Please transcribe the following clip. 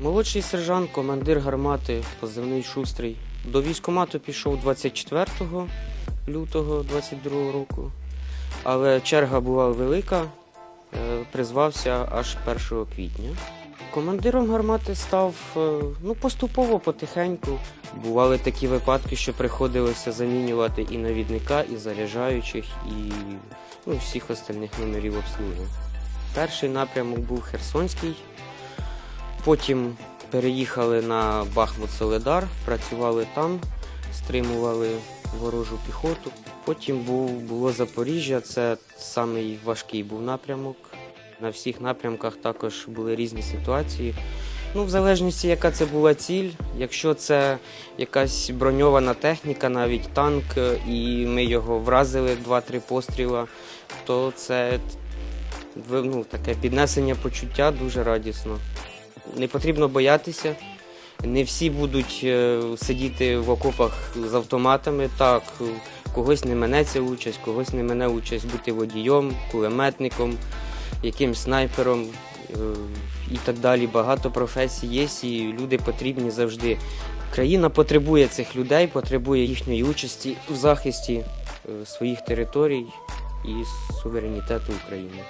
Молодший сержант, командир гармати, позивний шустрий. До військкомату пішов 24 лютого 22 року, але черга була велика, е, призвався аж 1 квітня. Командиром гармати став е, ну, поступово, потихеньку. Бували такі випадки, що приходилося замінювати і навідника, і заряджаючих, і ну, всіх остальних номерів обслуги. Перший напрямок був Херсонський. Потім переїхали на Бахмут Соледар, працювали там, стримували ворожу піхоту. Потім був, було Запоріжжя, це самий важкий був напрямок. На всіх напрямках також були різні ситуації. Ну, в залежності, яка це була ціль, якщо це якась броньована техніка, навіть танк, е, і ми його вразили два-три постріла, то це ну, таке піднесення почуття дуже радісно. Не потрібно боятися. Не всі будуть е, сидіти в окопах з автоматами. Так, когось не минеться участь, когось не мине участь бути водієм, кулеметником, якимсь снайпером е, і так далі. Багато професій є, і люди потрібні завжди. Країна потребує цих людей, потребує їхньої участі в захисті е, своїх територій і суверенітету України.